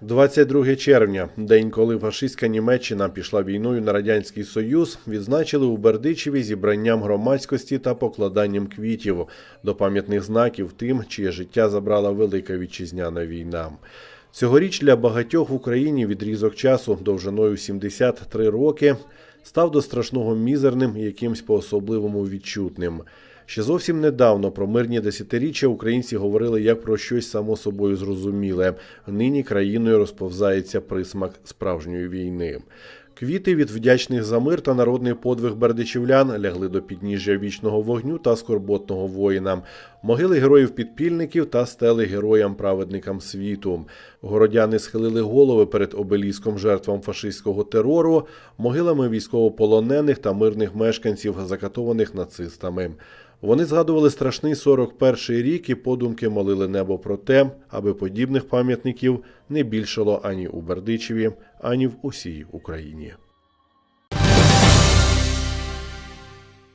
22 червня, день, коли фашистська Німеччина пішла війною на радянський союз, відзначили у Бердичеві зібранням громадськості та покладанням квітів до пам'ятних знаків тим, чиє життя забрала велика вітчизняна війна. Цьогоріч для багатьох в Україні відрізок часу довжиною 73 роки став до страшного мізерним і якимсь по-особливому відчутним. Ще зовсім недавно про мирні десятиріччя українці говорили як про щось само собою зрозуміле. Нині країною розповзається присмак справжньої війни. Квіти від вдячних за мир та народний подвиг бердичівлян лягли до підніжжя вічного вогню та скорботного воїна, могили героїв-підпільників та стели героям-праведникам світу. Городяни схилили голови перед обеліском жертвам фашистського терору, могилами військовополонених та мирних мешканців, закатованих нацистами. Вони згадували страшний 41-й рік і подумки молили небо про те, аби подібних пам'ятників не більшало ані у Бердичеві, ані в усій Україні.